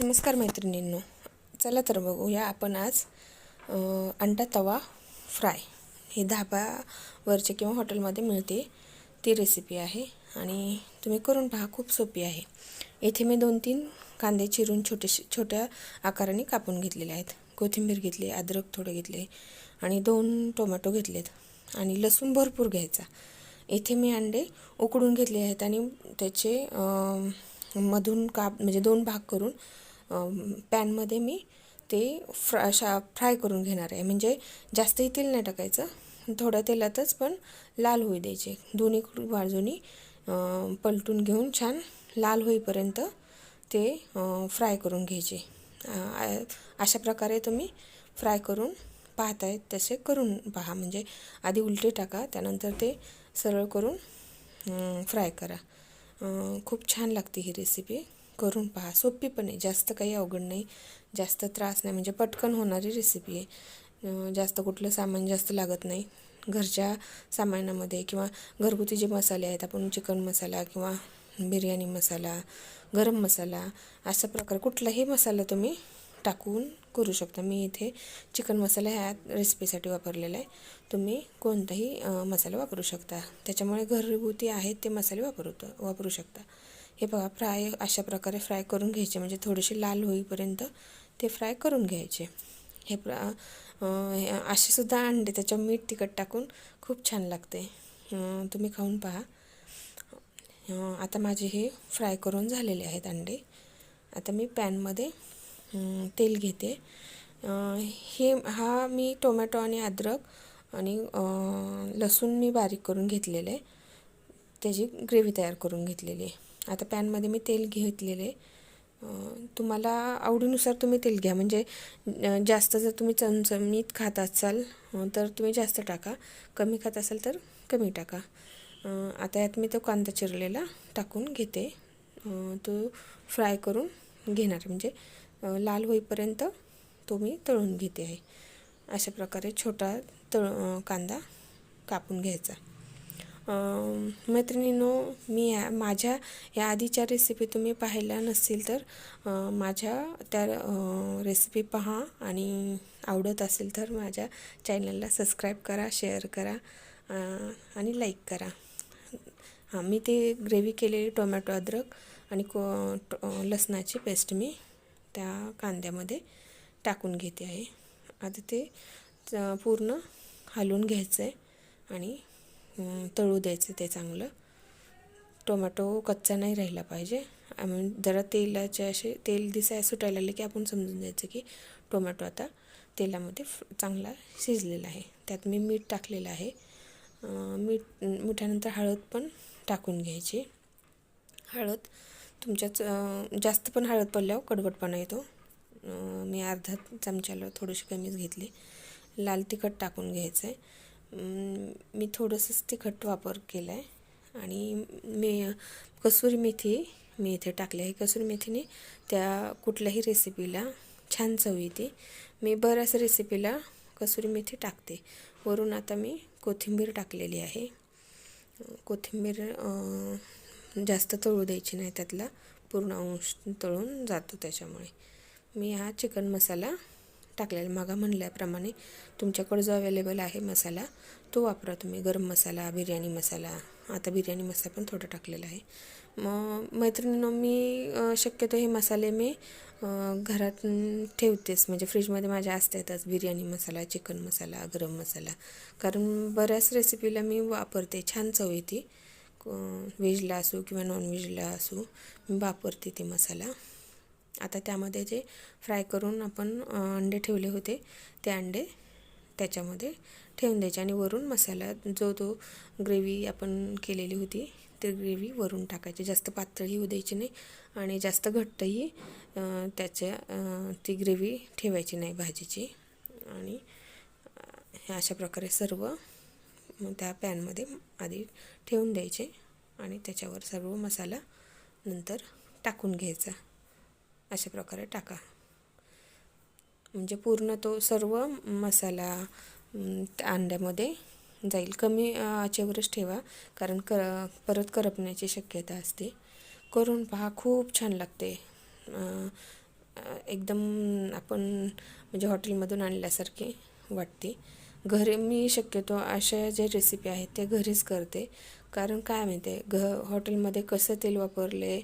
नमस्कार मैत्रिणींनो. चला तर बघूया आपण आज अंडा तवा फ्राय. हे धाबावरचे किंवा हॉटेलमध्ये मिळते ती रेसिपी आहे आणि तुम्ही करून पहा खूप सोपी आहे. इथे मी दोन तीन कांदे चिरून छोटे छोट्या आकाराने कापून घेतलेले आहेत. कोथिंबीर घेतली अद्रक थोडे घेतले आणि दोन टोमॅटो घेतलेत आणि लसूण भरपूर घ्यायचा. इथे मी अंडे उकडून घेतले आहेत आणि त्याचे मधून काप म्हणजे दोन भाग करून पॅनमध्ये मी ते फ्रा शा फ्राय करून घेणार आहे. म्हणजे जास्तही तेल नाही टाकायचं थोड्या तेलातच पण लाल होऊ द्यायचे. दोन्ही बाजूनी पलटून घेऊन छान लाल होईपर्यंत ते फ्राय करून घ्यायचे. अशा प्रकारे तुम्ही फ्राय करून पाहतायत तसे करून पहा. म्हणजे आधी उलटे टाका त्यानंतर ते सरळ करून फ्राय करा. खूप छान लागते ही रेसिपी करून पहा. सोपी पण आहे. जास्त काही अवघड नाही. जास्त त्रास नाही. म्हणजे पटकन होणारी रेसिपी आहे. जास्त कुठलं सामान जास्त लागत नाही. घरच्या सामानामध्ये किंवा घरगुती जे मसाले आहेत आपण चिकन मसाला किंवा बिर्याणी मसाला गरम मसाला असा प्रकार कुठलाही मसाला तुम्ही टाकून करू शकता. मी इथे चिकन मसाला ह्या रेसिपीसाठी वापरलेला आहे. तुम्ही कोणताही मसाला वापरू शकता. त्याच्यामुळे घरगुती आहेत ते मसाले वापरू वापरू शकता. हे बघा फ्राय अशा प्रकारे फ्राय करून घ्यायचे. म्हणजे थोडेसे लाल होईपर्यंत ते फ्राय करून घ्यायचे. हे प्र हे असे सुद्धा अंडे त्याच्यावर मीठ तिखट टाकून खूप छान लागते. तुम्ही खाऊन पहा. आता माझे हे फ्राय करून झालेले आहेत अंडे. आता मी पॅनमध्ये तेल घेते. हे हा मी टोमॅटो आणि अद्रक आणि लसूण मी बारीक करून घेतलेलं. आहे त्याची ग्रेव्ही तयार करून घेतलेली आहे. आता पॅनमध्ये मी तेल घेतलेले तुम्हाला आवडीनुसार तुम्ही तेल घ्या. म्हणजे जास्त जर तुम्ही चमचमीत खात असाल तर तुम्ही जास्त टाका. कमी खात असाल तर कमी टाका. आता यात मी तो कांदा चिरलेला टाकून घेते. तो फ्राय करून घेणार. म्हणजे लाल होईपर्यंत तो मी तळून घेते आहे. अशा प्रकारे छोटा तळ कांदा कापून घ्यायचा. मैत्रिणींनो मी या माझ्या या आधीच्या रेसिपी तुम्ही पाहिल्या नसतील तर माझ्या त्या रेसिपी पहा आणि आवडत असेल तर माझ्या चॅनलला सबस्क्राईब करा शेअर करा आणि लाईक करा. हां मी ते ग्रेव्ही केलेली टोमॅटो अद्रक आणि को लसणाची पेस्ट मी त्या कांद्यामध्ये टाकून घेते आहे. आता ते पूर्ण हलवून घ्यायचं आहे आणि तळू द्यायचं ते चांगलं. टोमॅटो कच्चा नाही राहिला पाहिजे. आम्ही जरा तेलाचे असे तेल दिसाय सुटायला लागले की आपण समजून द्यायचं की टोमॅटो आता तेलामध्ये फ- चांगला शिजलेला आहे. त्यात मी मीठ टाकलेलं आहे. मीठ मिठानंतर हळद पण टाकून घ्यायची. हळद तुमच्याच जास्त पण हळद पडल्यावर कडवटपणा येतो. मी अर्धा चमच्याला थोडीशी कमीच घेतली. लाल तिखट टाकून घ्यायचं आहे मी थोडंसंच तिखट वापर केला आहे आणि मी कसुरी मेथी मी इथे टाकली आहे. कसुरी मेथीने त्या कुठल्याही रेसिपीला छान चव येते. मी बऱ्याच रेसिपीला कसुरी मेथी टाकते. वरून आता मी कोथिंबीर टाकलेली आहे. कोथिंबीर जास्त तळू द्यायची नाही त्यातला. पूर्ण अंश तळून जातो त्याच्यामुळे. मी हा चिकन मसाला टाकलेला मागा म्हणल्याप्रमाणे तुमच्याकडे जो अवेलेबल आहे मसाला तो वापरा तुम्ही. गरम मसाला बिर्याणी मसाला आता बिर्याणी मसाला पण थोडा टाकलेला आहे. मग मैत्रिणीनं मी शक्यतो हे मसाले मी घरात ठेवतेच. म्हणजे फ्रीजमध्ये माझ्या असतातच बिर्याणी मसाला चिकन मसाला गरम मसाला. कारण बऱ्याच रेसिपीला मी वापरते. छान चव येते. व्हेजला असू किंवा नॉनव्हेजला असू मी वापरते ते मसाला. आता त्यामध्ये जे फ्राय करून आपण अंडे ठेवले होते ते अंडे त्याच्यामध्ये ठेवून द्यायचे आणि वरून मसाला जो तो ग्रेव्ही आपण केलेली होती ते ग्रेव्ही वरून टाकायची. जास्त पातळही होऊ द्यायची नाही आणि जास्त घट्टही त्याच्या ती ग्रेव्ही ठेवायची नाही भाजीची. आणि हे अशा प्रकारे सर्व त्या पॅनमध्ये आधी ठेवून द्यायचे आणि त्याच्यावर सर्व मसाला नंतर टाकून घ्यायचा. अशा प्रकारे टाका. म्हणजे पूर्ण तो सर्व मसाला अंड्यामध्ये जाईल. कमी आचेवरच ठेवा कारण कर परत करपण्याची शक्यता असते. करून पहा खूप छान लागते. एकदम आपण म्हणजे हॉटेलमधून आणल्यासारखी वाटते. घरी मी शक्यतो अशा ज्या रेसिपी आहेत त्या घरीच करते. कारण काय माहिती आहे घ हॉटेलमध्ये कसं तेल वापरले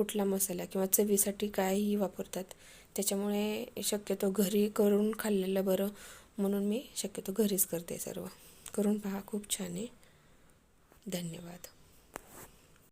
कुठला मसाला किंवा चवीसाठी काहीही वापरतात. त्याच्यामुळे शक्यतो घरी करून खाल्लेलं बरं म्हणून मी शक्यतो घरीच करते सर्व. करून पहा खूप छान आहे. धन्यवाद.